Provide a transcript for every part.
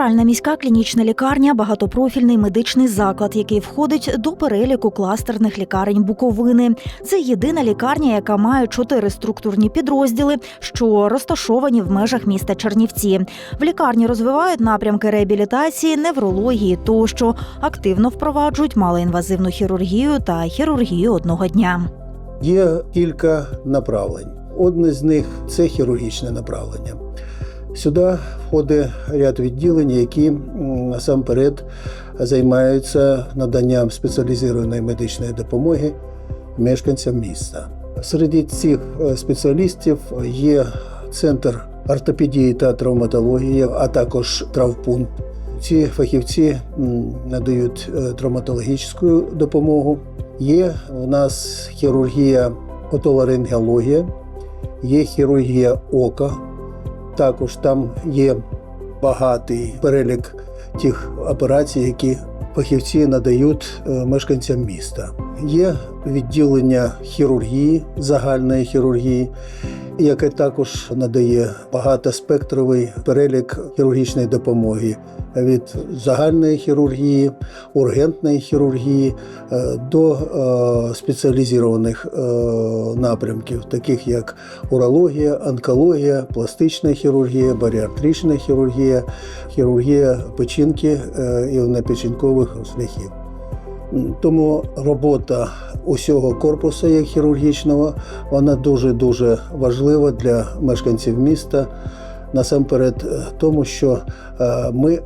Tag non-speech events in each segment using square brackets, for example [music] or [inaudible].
Центральна міська клінічна лікарня багатопрофільний медичний заклад, який входить до переліку кластерних лікарень Буковини. Це єдина лікарня, яка має чотири структурні підрозділи, що розташовані в межах міста Чернівці. В лікарні розвивають напрямки реабілітації, неврології тощо активно впроваджують малоінвазивну хірургію та хірургію одного дня. Є кілька направлень. Одне з них це хірургічне направлення. Сюди входить ряд відділень, які насамперед займаються наданням спеціалізованої медичної допомоги мешканцям міста. Серед цих е, спеціалістів є центр ортопедії та травматології, а також травпункт. Ці фахівці надають е, травматологічну допомогу. Є у нас хірургія отоларингеологія, є хірургія ока. Також там є багатий перелік тих операцій, які фахівці надають е, мешканцям міста. Є відділення хірургії, загальної хірургії, яке також надає багатоспектровий перелік хірургічної допомоги від загальної хірургії, ургентної хірургії е, до е, спеціалізованих е, напрямків, таких як урологія, онкологія, пластична хірургія, баріатрична хірургія, хірургія печінки і непечінкових шляхів. Тому робота усього корпусу як хірургічного вона дуже дуже важлива для мешканців міста. Насамперед, е, тому що е, ми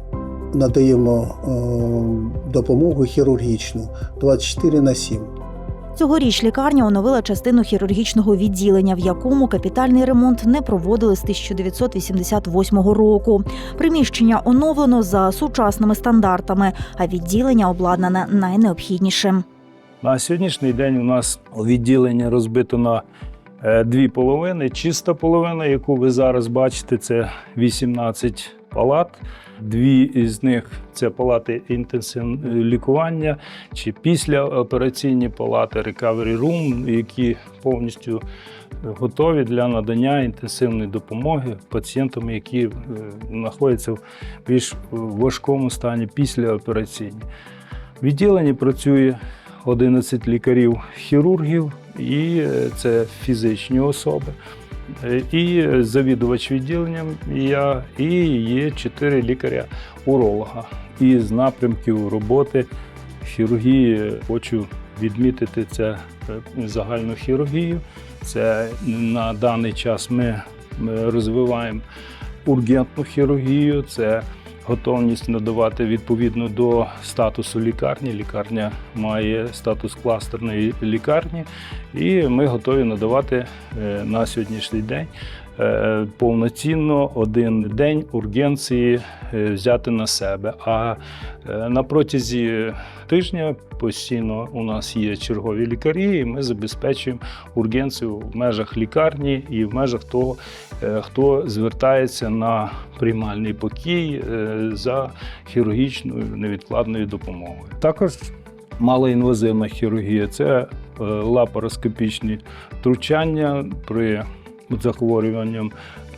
надаємо е, допомогу хірургічну 24 на 7. Цьогоріч лікарня оновила частину хірургічного відділення, в якому капітальний ремонт не проводили з 1988 року. Приміщення оновлено за сучасними стандартами, а відділення обладнане найнеобхіднішим. На сьогоднішній день у нас відділення розбито на е, дві половини. Чиста половина, яку ви зараз бачите, це 18 палат. Дві із них це палати інтенсивного лікування чи післяопераційні палати Recovery Room, які повністю готові для надання інтенсивної допомоги пацієнтам, які е, знаходяться в більш важкому стані післяопераційні. В відділенні працює 11 лікарів-хірургів, і е, це фізичні особи. І завідувач відділенням я, і є чотири лікаря-уролога. І з напрямків роботи хірургії хочу відмітити це е, загальну хірургію. Це на даний час ми розвиваємо ургентну хірургію. Це готовність надавати відповідно до статусу лікарні. Лікарня має статус кластерної лікарні, і ми готові надавати е, на сьогоднішній день повноцінно один день ургенції е, взяти на себе. А е, на протязі тижня постійно у нас є чергові лікарі, і ми забезпечуємо ургенцію в межах лікарні і в межах того, е, хто звертається на приймальний покій е, за хірургічною невідкладною допомогою. Також малоінвазивна хірургія це е, лапароскопічні втручання при захворюванням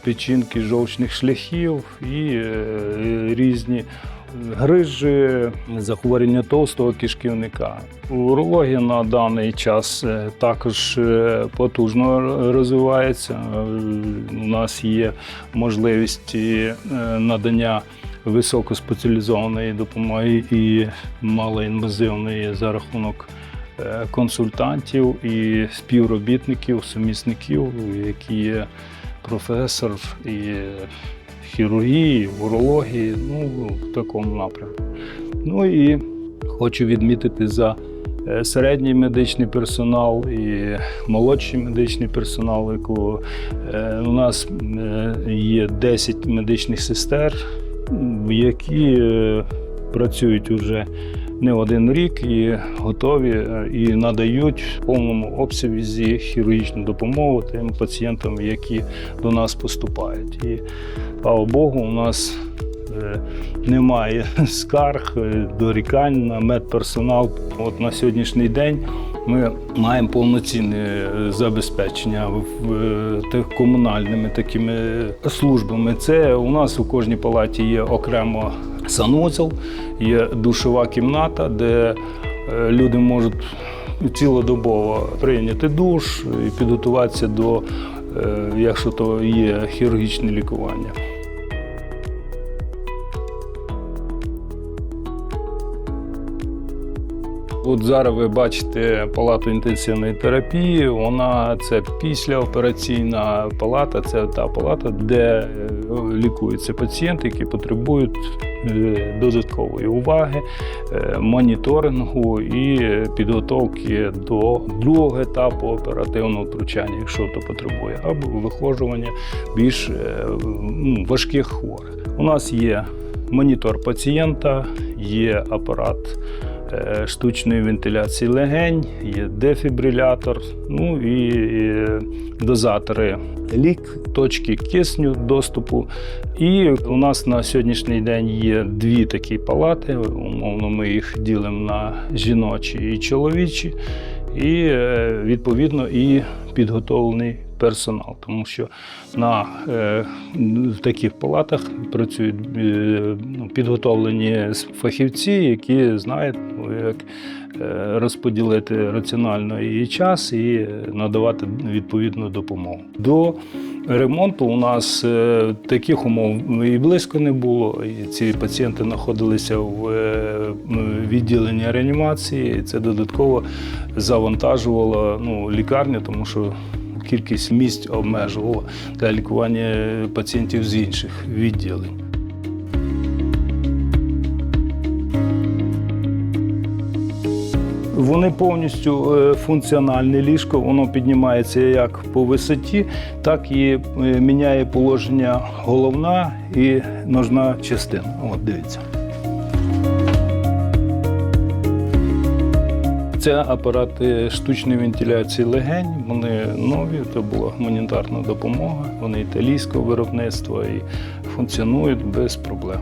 печінки жовчних шляхів і е, різні грижі, захворювання товстого кишківника. Урологія на даний час е, також е, потужно розвивається. У нас є можливість надання високоспеціалізованої допомоги і малоінвазивної за рахунок консультантів і співробітників, сумісників, які є професор і хірургії, урології, ну, в такому напрямку. Ну і хочу відмітити за е, середній медичний персонал і молодший медичний персонал, якого е, у нас е, є 10 медичних сестер, які е, працюють уже не один рік і готові е, і надають в повному обсязі хірургічну допомогу тим пацієнтам, які до нас поступають. І слава Богу, у нас е, немає [laughs] скарг, е, дорікань на медперсонал. От на сьогоднішній день Ми маємо повноцінне е, забезпечення в е, тих комунальними такими службами. Це у нас у кожній палаті є окремо санузел, є душова кімната, де е, люди можуть цілодобово прийняти душ і підготуватися до, якщо то є хірургічне лікування. От зараз ви бачите палату інтенсивної терапії. Вона це післяопераційна палата, це та палата, де е, лікуються пацієнти, які потребують е, додаткової уваги, е, моніторингу і підготовки до другого етапу оперативного втручання, якщо то потребує, або вихожування більш ну, важких хворих. У нас є монітор пацієнта, є апарат штучної вентиляції легень, є дефібрилятор, ну і е, дозатори лік, точки кисню доступу. І у нас на сьогоднішній день є дві такі палати. Умовно, ми їх ділимо на жіночі і чоловічі, і е, відповідно і підготовлений персонал, тому що на е, в таких палатах працюють е, ну, підготовлені фахівці, які знають, ну, як е, розподілити раціонально і час, і надавати відповідну допомогу. До ремонту у нас е, таких умов і близько не було. І ці пацієнти знаходилися в е, відділенні реанімації. І це додатково завантажувало ну, лікарню, тому що кількість місць обмежувала для лікування пацієнтів з інших відділень. Вони повністю е, функціональне ліжко, воно піднімається як по висоті, так і е, міняє положення головна і ножна частина. От дивіться. Це апарати штучної вентиляції легень. Вони нові, це була гуманітарна допомога. Вони італійського виробництва і функціонують без проблем.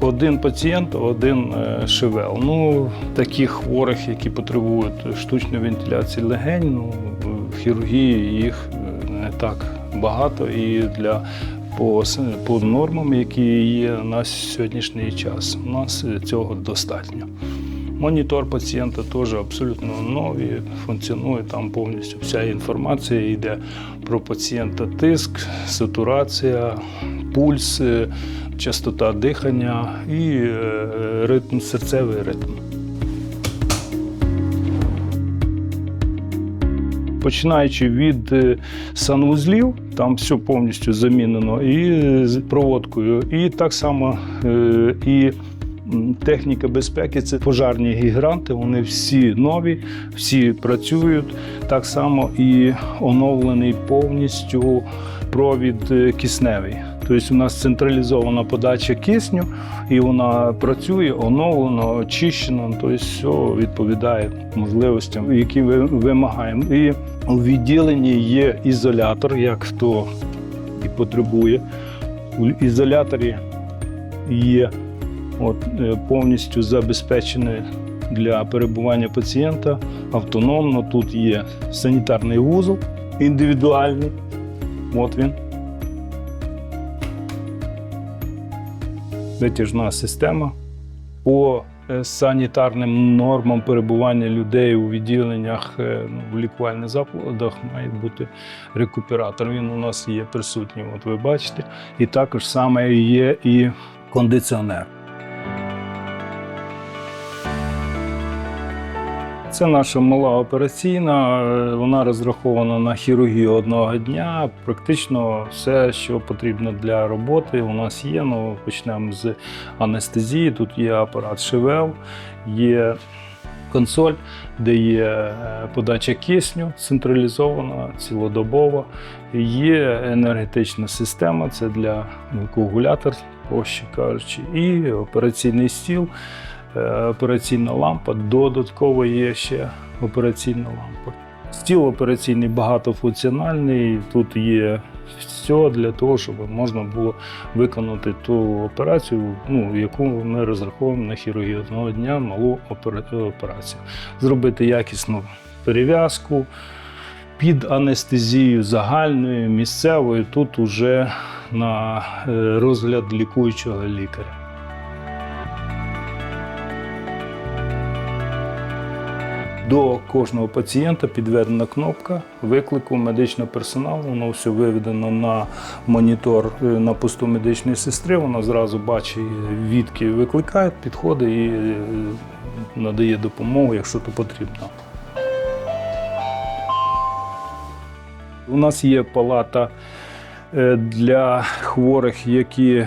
Один пацієнт, один е, шевел. Ну, таких хворих, які потребують штучної вентиляції легень, ну, в хірургії їх е, не так багато і для по, по нормам, які є на сьогоднішній час. У нас цього достатньо. Монітор пацієнта теж абсолютно новий, функціонує там повністю вся інформація йде про пацієнта тиск, сатурація, пульс, частота дихання і е, ритм, серцевий ритм. Починаючи від е, санвузлів, там все повністю замінено і проводкою, і так само е, і техніка безпеки це пожарні гігранти. Вони всі нові, всі працюють. Так само і оновлений повністю провід е, кисневий. Тобто у нас централізована подача кисню, і вона працює оновлено, очищено. Тобто все відповідає можливостям, які ми вимагаємо. І у відділенні є ізолятор, як хто і потребує. У ізоляторі є от, е, повністю забезпечене для перебування пацієнта автономно. Тут є санітарний вузол індивідуальний. От він. Витяжна система. По е, санітарним нормам перебування людей у відділеннях е, ну, в лікувальних закладах має бути рекуператор. Він у нас є присутній, от ви бачите. І також саме є і кондиціонер. Це наша мала операційна, е, вона розрахована на хірургію одного дня. Практично все, що потрібно для роботи, у нас є. Ну, почнемо з анестезії. Тут є апарат ШВЛ, є консоль, де є е, подача кисню централізована, цілодобова. Є енергетична система, це для коагулятор, проще кажучи, і операційний стіл операційна лампа, додатково є ще операційна лампа. Стіл операційний багатофункціональний. Тут є все для того, щоб можна було виконати ту операцію, ну, яку ми розраховуємо на хірургію одного дня, малу операцію. Зробити якісну перев'язку під анестезією загальною, місцевою, тут уже на е, розгляд лікуючого лікаря. До кожного пацієнта підведена кнопка виклику медичного персоналу. Воно все виведено на монітор е, на посту медичної сестри. Вона зразу бачить, відки викликає, підходить і е, надає допомогу, якщо то потрібно. У нас є палата е, для хворих, які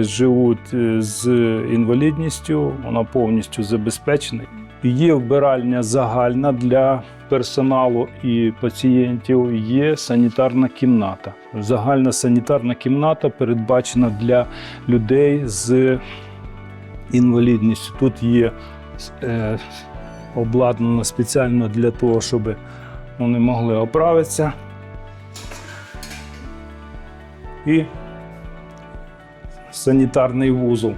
живуть з інвалідністю. Вона повністю забезпечена. Є вбиральня загальна для персоналу і пацієнтів. Є санітарна кімната. Загальна санітарна кімната передбачена для людей з інвалідністю. Тут є е, обладнано спеціально для того, щоб вони могли оправитися. І санітарний вузол.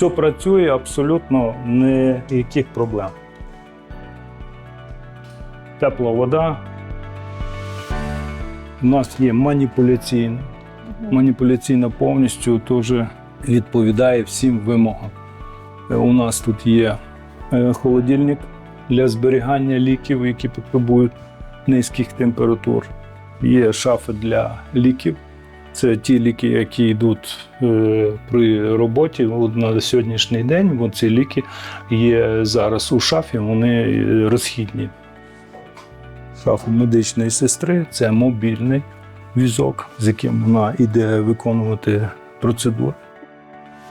Все працює абсолютно ніяких проблем. Тепла вода. У нас є маніпуляційна. Маніпуляційна повністю теж відповідає всім вимогам. Е, У нас тут є е, холодильник для зберігання ліків, які потребують низьких температур. Є шафи для ліків. Це ті ліки, які йдуть е, при роботі. На сьогоднішній день Бо ці ліки є зараз у шафі, вони розхідні. Шафа медичної сестри це мобільний візок, з яким вона йде виконувати процедуру.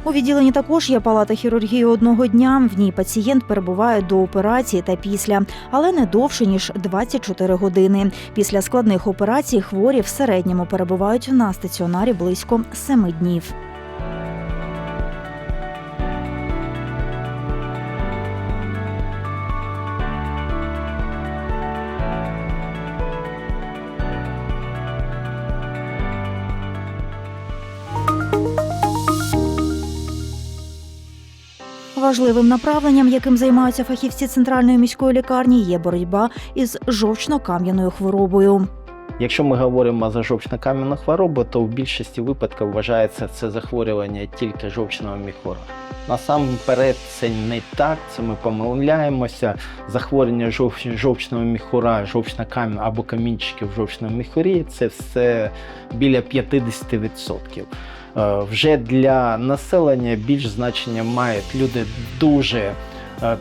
У відділенні також є палата хірургії одного дня. В ній пацієнт перебуває до операції та після, але не довше ніж 24 години. Після складних операцій хворі в середньому перебувають на стаціонарі близько 7 днів. Важливим направленням, яким займаються фахівці центральної міської лікарні, є боротьба із жовчно-кам'яною хворобою. Якщо ми говоримо за жовчно-кам'яну хворобу, то в більшості випадків вважається це захворювання тільки жовчного міхора. Насамперед, це не так, це ми помиляємося. Захворювання жов- жовчного міхура, жовчна кам'яна або камінчики в жовчному міхурі це все біля 50%. Е, Вже для населення більш значення мають люди дуже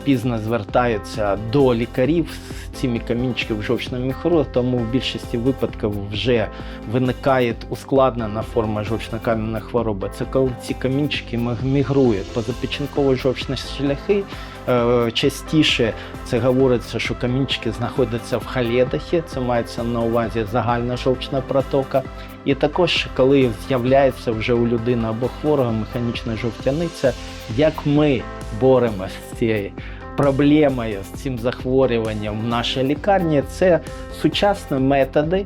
пізно звертаються до лікарів з цими камінчиками в жовчному міхуру, тому в більшості випадків вже виникає ускладнена форма жовчно-кам'яної хвороби. Це коли ці камінчики мігрують по запечінкові жовчні шляхи. Е, Частіше це говориться, що камінчики знаходяться в халедахі, це мається на увазі загальна жовчна протока. І також, коли з'являється вже у людини або хворого механічна жовтяниця, як ми боремося з цією проблемою, з цим захворюванням в нашій лікарні, це сучасні методи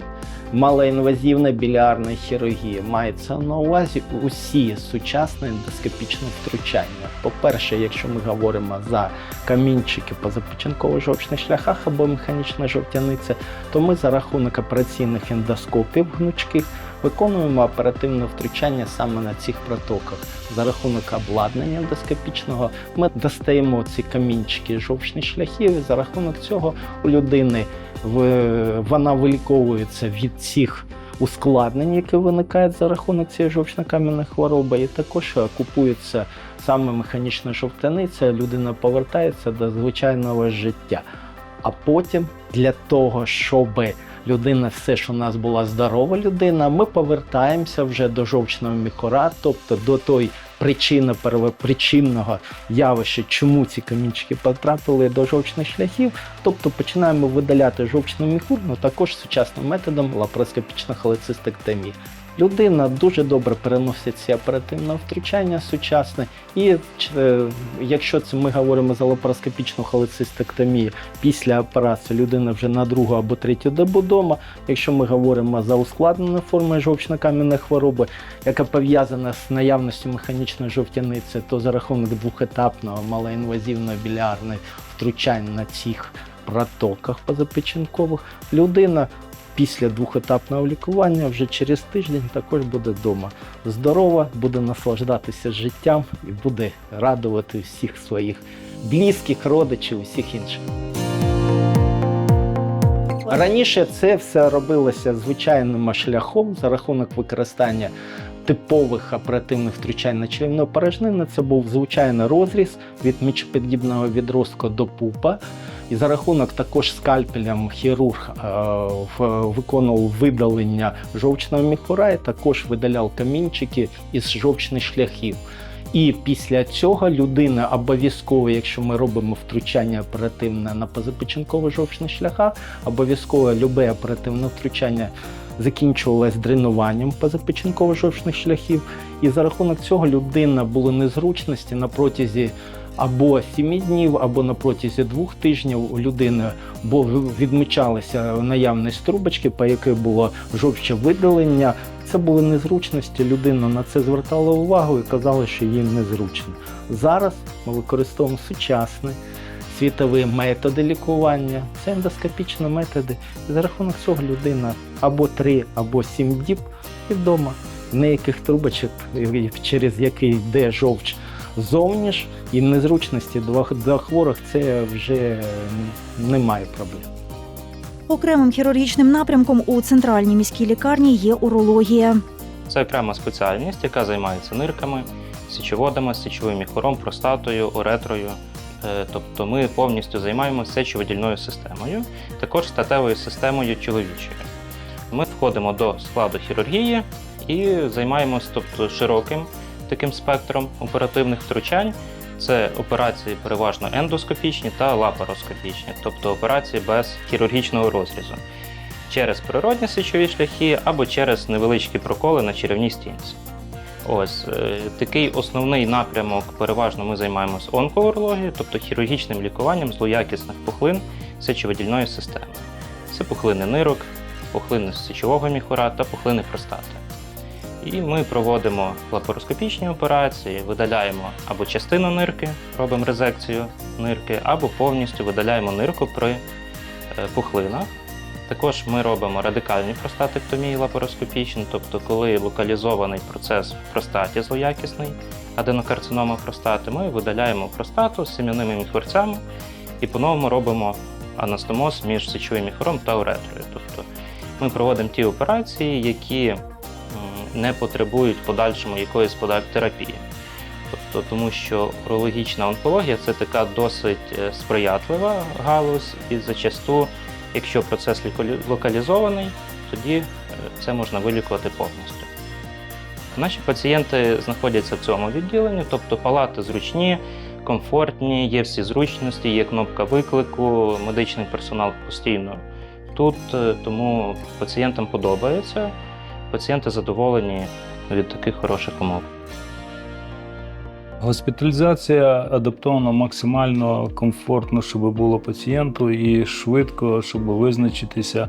малоінвазивної білярної хірургії. Мається на увазі усі сучасні ендоскопічні втручання. По-перше, якщо ми говоримо за камінчики по запечінково-жовчних шляхах або механічна жовтяниця, то ми за рахунок операційних ендоскопів гнучких виконуємо оперативне втручання саме на цих протоках. За рахунок обладнання ендоскопічного ми достаємо ці камінчики жовчних шляхів, і за рахунок цього у людини вона виліковується від цих ускладнень, які виникають за рахунок цієї жовчно-кам'яної хвороби, і також купується саме механічна жовтяниця, людина повертається до звичайного життя. А потім для того, щоб людина все ж у нас була здорова людина, ми повертаємося вже до жовчного міхора, тобто до той причини первопричинного явища, чому ці камінчики потрапили до жовчних шляхів. Тобто починаємо видаляти жовчну міхур, ну також сучасним методом лапароскопічна холецистектомії. Людина дуже добре переносить ці оперативне втручання сучасне. І е, якщо це ми говоримо за лапароскопічну холецистектомію, після операції людина вже на другу або третю добу дома. Якщо ми говоримо за ускладнену форму жовчно-кам'яної хвороби, яка пов'язана з наявністю механічної жовтяниці, то за рахунок двохетапного малоінвазивного білярного втручання на цих протоках позапечінкових, людина після двохетапного лікування вже через тиждень також буде вдома. Здорова, буде наслаждатися життям і буде радувати всіх своїх близьких, родичів, усіх інших. Раніше це все робилося звичайним шляхом за рахунок використання типових оперативних втручань на черевну порожнину. Це був звичайний розріз від мічоподібного відростка до пупа. І за рахунок також скальпелем хірург е, виконував видалення жовчного міхура і також видаляв камінчики із жовчних шляхів. І після цього людина обов'язково, якщо ми робимо втручання оперативне на позапечінкових жовчних шляхах, обов'язково любе оперативне втручання закінчувалось дренуванням позапечінкових жовчних шляхів. І за рахунок цього людина були незручності на протязі або 7 днів, або на протязі двох тижнів у людини, бо відмічалася наявність трубочки, по якій було жовче видалення. Це були незручності. Людина на це звертала увагу і казала, що їй незручно. Зараз ми використовуємо сучасні світові методи лікування, це ендоскопічні методи. І за рахунок цього людина або 3, або 7 діб і вдома. Ніяких трубочок, через які йде жовч зовні ж, і незручності для- хворих це вже немає проблем. Окремим хірургічним напрямком у центральній міській лікарні є урологія. Це окрема спеціальність, яка займається нирками, сечоводами, сечовим міхором, простатою, уретрою. Е, Тобто ми повністю займаємося сечовидільною системою, також статевою системою чоловічою. Ми входимо до складу хірургії і займаємося тобто, широким таким спектром оперативних втручань. Це операції переважно ендоскопічні та лапароскопічні, тобто операції без хірургічного розрізу через природні сечові шляхи або через невеличкі проколи на черевній стінці. Ось е, такий основний напрямок. Переважно ми займаємося онкоурологією, тобто хірургічним лікуванням злоякісних пухлин сечовидільної системи. Це пухлини нирок, пухлини сечового міхура та пухлини простати. І ми проводимо лапароскопічні операції, видаляємо або частину нирки, робимо резекцію нирки, або повністю видаляємо нирку при е, пухлинах. Також ми робимо радикальні простатектомії лапароскопічні, тобто коли локалізований процес в простаті злоякісний, аденокарцинома простати, ми видаляємо простату з сем'яними міхурцями і по-новому робимо анастомоз між сечовим міхуром та уретрою. Тобто ми проводимо ті операції, які не потребують в подальшому якоїсь терапії. Тобто, тому що урологічна онкологія це така досить е, сприятлива галузь і зачасту Якщо процес локалізований, тоді е, це можна вилікувати повністю. Наші пацієнти знаходяться в цьому відділенні, тобто палати зручні, комфортні, є всі зручності, є кнопка виклику, медичний персонал постійно тут, е, тому пацієнтам подобається, пацієнти задоволені від таких хороших умов. Госпіталізація адаптована максимально комфортно, щоб було пацієнту, і швидко, щоб визначитися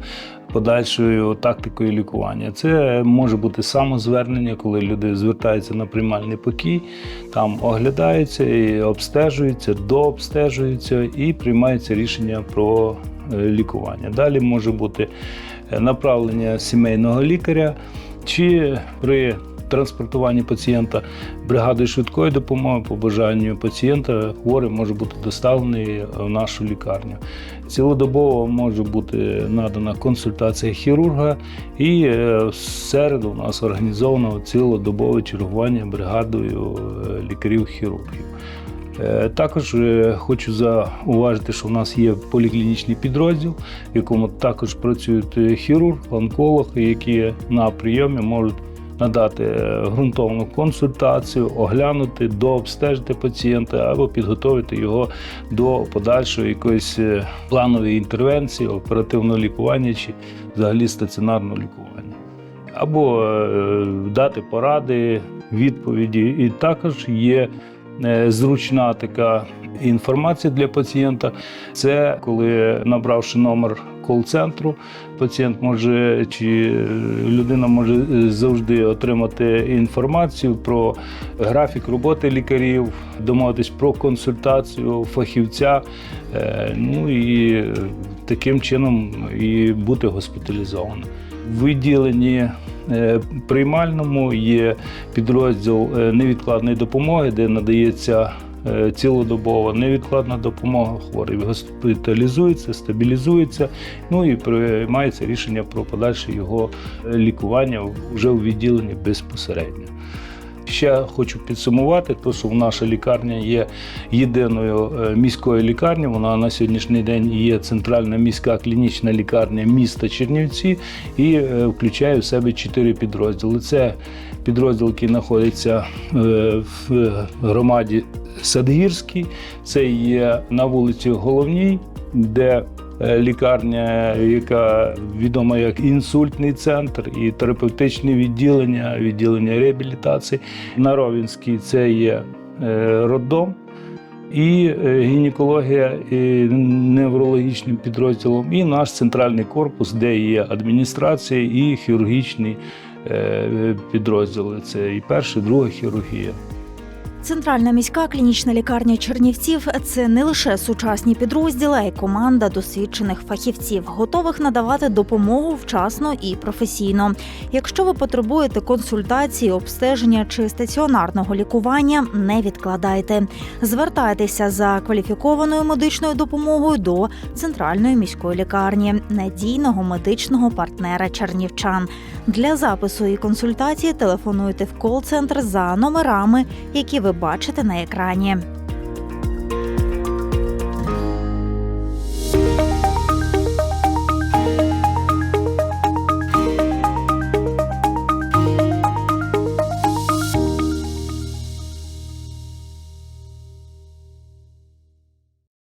подальшою тактикою лікування. Це може бути самозвернення, коли люди звертаються на приймальний покій, там оглядаються і обстежуються, дообстежуються і приймається рішення про е, лікування. Далі може бути е, направлення сімейного лікаря чи при транспортуванні пацієнта бригадою швидкої допомоги по бажанню пацієнта хворий може бути доставлений в нашу лікарню. Цілодобово може бути надана консультація хірурга, і е, в середу у нас організовано цілодобове чергування бригадою е, лікарів-хірургів. Е, Також хочу зауважити, що в нас є поліклінічний підрозділ, в якому також працюють хірург, онколог, які на прийомі можуть надати е, ґрунтовну консультацію, оглянути, дообстежити пацієнта або підготовити його до подальшої якоїсь е, планової інтервенції, оперативного лікування чи взагалі стаціонарного лікування. або е, дати поради, відповіді. І також є зручна така інформація для пацієнта. Це коли набравши номер кол-центру, пацієнт може чи е, людина може е, завжди отримати інформацію про графік роботи лікарів, домовитись про консультацію фахівця. е, Ну і таким чином і бути госпіталізованим. В відділенні е, приймальному є підрозділ невідкладної допомоги, де надається цілодобова невідкладна допомога. Хворий госпіталізується, стабілізується, ну і приймається рішення про подальше його е, лікування вже у відділенні безпосередньо. Ще хочу підсумувати, то що наша лікарня є єдиною е, міською лікарнею. Вона на сьогоднішній день є центральна міська клінічна лікарня міста Чернівці і е, включає в себе чотири підрозділи. Це підрозділ, який знаходиться е, в громаді Садгірській, це є на вулиці Головній, де лікарня, яка відома як інсультний центр, і терапевтичне відділення, відділення реабілітації. На Ровінській це є е, роддом. І е, гінекологія і неврологічним підрозділом, і наш центральний корпус, де є адміністрація і хірургічні е, підрозділи. Це і перша, і друга хірургія. Центральна міська клінічна лікарня Чернівців це не лише сучасні підрозділи, а й команда досвідчених фахівців, готових надавати допомогу вчасно і професійно. Якщо ви потребуєте консультації, обстеження чи стаціонарного лікування, не відкладайте. Звертайтеся за кваліфікованою медичною допомогою до центральної міської лікарні, надійного медичного партнера чернівчан. Для запису і консультації телефонуйте в кол-центр за номерами, які ви бачите на екрані.